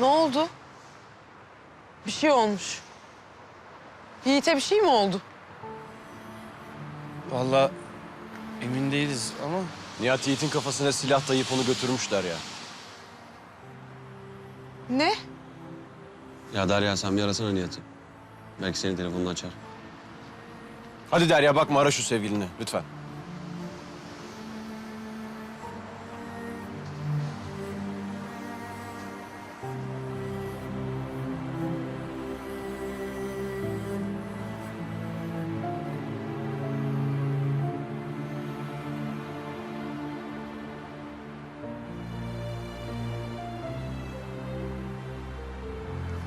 Ne oldu? Bir şey olmuş. Yiğit'e bir şey mi oldu? Vallahi emin değiliz ama Nihat Yiğit'in kafasına silah dayayıp onu götürmüşler ya. Ne? Ya Derya sen bir arasana Nihat'ı. Belki senin telefonunu açar. Hadi Derya bakma ara şu sevgilini lütfen.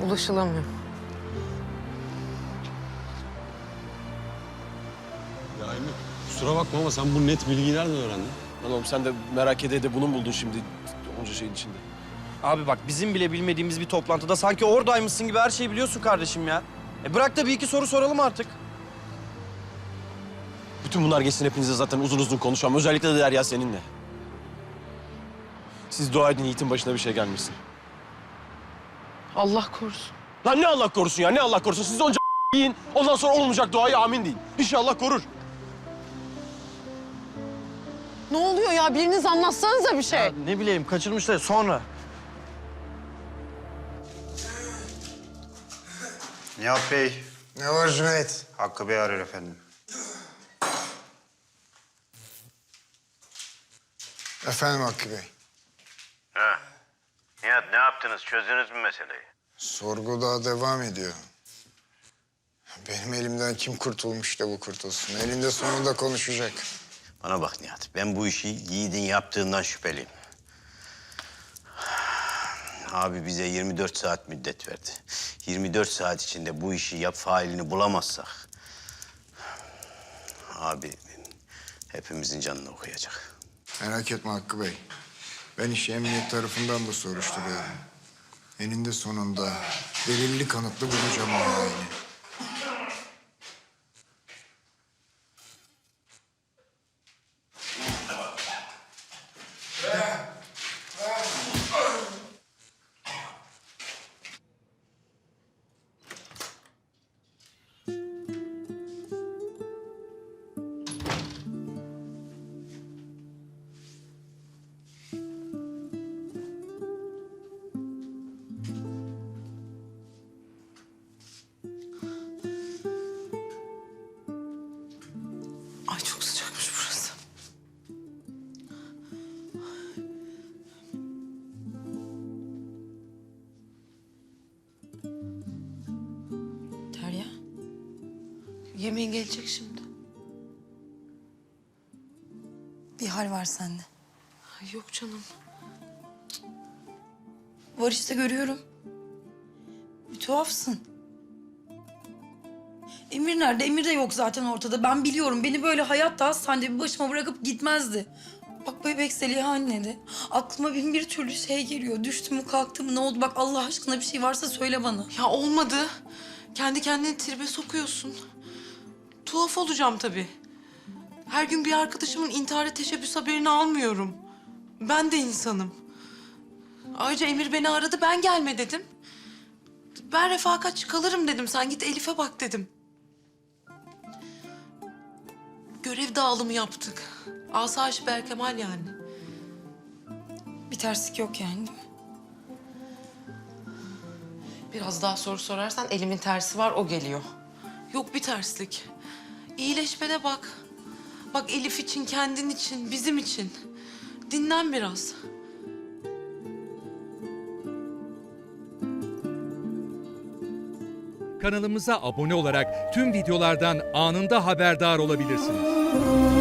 Ulaşılamıyor. Ya Emre kusura bakma ama sen bu net bilgiyi nereden öğrendin? Lan oğlum sen de merak ede de bunu mu buldun şimdi onca şeyin içinde? abi bak bizim bile bilmediğimiz bir toplantıda sanki oradaymışsın gibi her şeyi biliyorsun kardeşim ya. E bırak da bir iki soru soralım artık. Bütün bunlar geçsin hepinize zaten uzun uzun konuşamam. Özellikle de Derya seninle. Siz dua edin Yiğit'in başına bir şey gelmesin. Allah korusun. Lan ne Allah korusun ya ne Allah korusun. Siz onca yiyin ondan sonra olmayacak duayı amin deyin. İnşallah korur. Ne oluyor ya? Biriniz anlatsanıza bir şey. Ya ne bileyim kaçırmışlar sonra. Nihat Bey, Ne var Cüneyt? Hakkı Bey arıyor efendim. Efendim Hakkı Bey. Ha. Nihat ne yaptınız? Çözdünüz mü meseleyi? Sorgu daha devam ediyor. Benim elimden kim kurtulmuş da bu kurtulsun. Elinde sonunda konuşacak. Bana bak Nihat, ben bu işi Yiğit'in yaptığından şüpheliyim. Abi bize 24 saat müddet verdi. 24 saat içinde bu işi yap failini bulamazsak... Abi hepimizin canını okuyacak. Merak etme Hakkı Bey. Ben işi emniyet tarafından da soruşturuyorum. Eninde sonunda delilli kanıtlı bulacağım o. Derya. Yemeğin gelecek şimdi. Bir hal var sende. Ay yok canım. Var işte görüyorum. Bir tuhafsın. Emir nerede? Emir de yok zaten ortada. Ben biliyorum. Beni böyle hayatta hastanede bir başıma bırakıp gitmezdi. Bak bebek Zeliha anne de. Aklıma bin bir türlü şey geliyor. Düştü mü kalktı mı ne oldu? Bak Allah aşkına bir şey varsa söyle bana. Ya olmadı. Kendi kendini tribe sokuyorsun. Tuhaf olacağım tabii. Her gün bir arkadaşımın intihara teşebbüs haberini almıyorum. Ben de insanım. Ayrıca Emir beni aradı, ben gelme dedim. Ben refakatçi kalırım dedim. Sen git Elif'e bak dedim. Görev dağılımı yaptık. Asayiş Berkemal yani. Bir terslik yok yani değil mi? Biraz daha soru sorarsan elimin tersi var, o geliyor. Yok bir terslik. İyileşmene bak. Bak Elif için, kendin için, bizim için. Dinlen biraz. Kanalımıza abone olarak tüm videolardan anında haberdar olabilirsiniz.